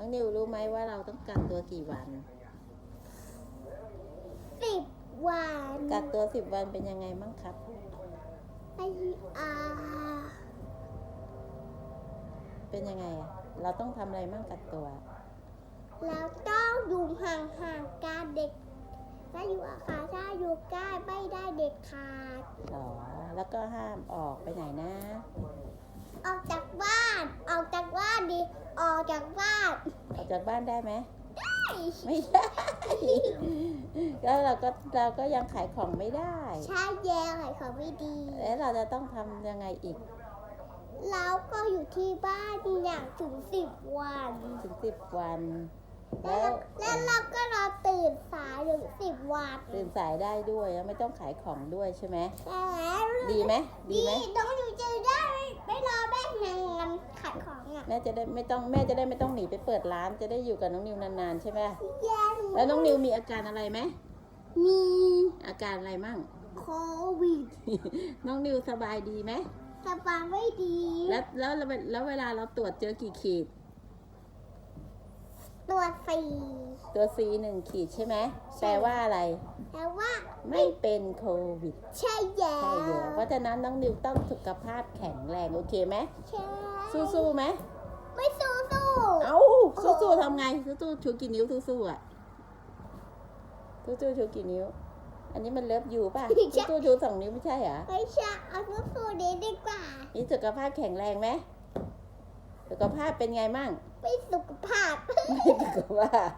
น้องนิวรู้ไหมว่าเราต้องกักตัวกี่วัน สิบวันกักตัวสิบวันเป็นยังไงมั่งครับ ไปอาเป็นยังไงอะเราต้องทำอะไรมั่งกักตัว แล้วต้องอยู่ห่างๆกันเด็ก ถ้าอยู่อาคารถ้าอยู่ใกล้ไม่ได้เด็กขาดหรอแล้วก็ห้ามออกไปไหนนะ ออกจากบ้าน ออกจากบ้านดิออกจากบ้านออกจากบ้านได้ไหมได้ไม่ได้แล้วเราก็เราก็ยังขายของไม่ได้ ใช่แย่ขายของไม่ดี แล้วเราจะต้องทำยังไงอีกแล้วก็อยู่ที่บ้านอย่างถึงสิบวันถึงสิบวัน แล้แล้ววแล้วเราก็รอตื่นสายถึงสิบวัน ตื่นสายได้ด้วยแล้วไม่ต้องขายของด้วยใช่ไหมแล้วดีไหมดีไหมต้องอยู่จะได้ไม่รอแม่นานขายของอะ แม่จะได้ไม่ต้องแม่จะได้ไม่ต้องหนีไปเปิดร้านจะได้อยู่กับน้องนิวนานๆใช่ไหมแย่หแล้วน้องนิวมีอาการอะไรไหมมีอาการอะไรมั่งโควิดน้องนิวสบายดีไหมสบายไม่ดี แล้วแล้วแล้วแล้วเวลาเราตรวจเจอกี่ขีด ตัวสี่ตัว C หนึ่งขีดใช่ไหมแปลว่าอะไรแต่ว่า ไม่เป็นโควิด ใช่แย่ใช่เยอะเพราะฉะนั้นน้องนิวต้องสุขภาพแข็งแรงโอเคไหมใช่สู้ๆไหม ไม่สู้สู้เอ้าสู้ๆทำไงสู้ๆชูกี่นิ้วสู้ๆอะสู้ๆชูกี่นิ้ว อันนี้มันเลิฟอยู่ป่ะสู้ๆชูสองนิ้วไม่ใช่เหรอไม่ใช่เอาสู้สู้นี้ดีกว่านี่สุขภาพแข็งแรงไหมสุขภาพเป็นไงมั่งไม่สุขภาพไม่สุขภาพ